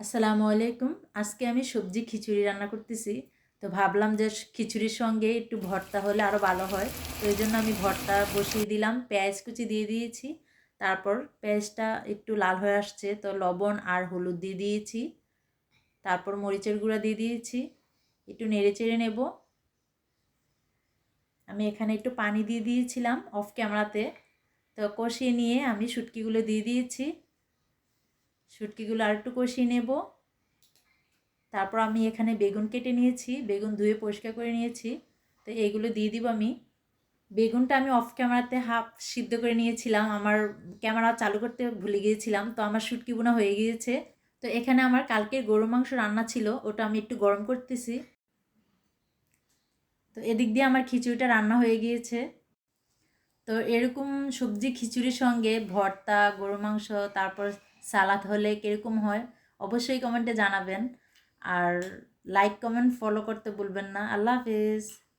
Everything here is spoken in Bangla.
আসসালামু আলাইকুম। আজকে আমি সবজি খিচুড়ি রান্না করতেছি। তো ভাবলাম যে খিচুড়ির সঙ্গে একটু ভর্তা হলে আরও ভালো হয়। তো এই জন্য আমি ভর্তা বসিয়ে দিলাম, পেঁয়াজ কুচি দিয়ে দিয়েছি। তারপর পেঁয়াজটা একটু লাল হয়ে আসছে, তো লবণ আর হলুদ দিয়ে দিয়েছি। তারপর মরিচের গুঁড়া দিয়ে দিয়েছি। একটু নেড়ে চেড়ে নেব। আমি এখানে একটু পানি দিয়ে দিয়েছিলাম অফ ক্যামেরাতে। তো কষিয়ে নিয়ে আমি শুটকিগুলো দিয়ে দিয়েছি। শুটকিগুলো আর একটু কষিয়ে নেব। তারপর আমি এখানে বেগুন কেটে নিয়েছি, বেগুন ধুয়ে পরিষ্কার করে নিয়েছি। তো এইগুলো দিয়ে দিব আমি। বেগুনটা আমি অফ ক্যামেরাতে হাফ সিদ্ধ করে নিয়েছিলাম। আমার ক্যামেরা চালু করতে ভুলে গিয়েছিলাম, তো আমার শুটকি বোনা হয়ে গিয়েছে। তো এখানে আমার কালকের গরু মাংস রান্না ছিল, ওটা আমি একটু গরম করতেছি। তো এদিক দিয়ে আমার খিচুড়িটা রান্না হয়ে গিয়েছে। তো এরকম সবজি খিচুড়ির সঙ্গে ভর্তা গরু মাংস, তারপর সালাদ হলে কীরকম হয়, অবশ্যই কমেন্টে জানাবেন। আর লাইক কমেন্ট ফলো করতে ভুলবেন না। আল্লাহ হাফিজ।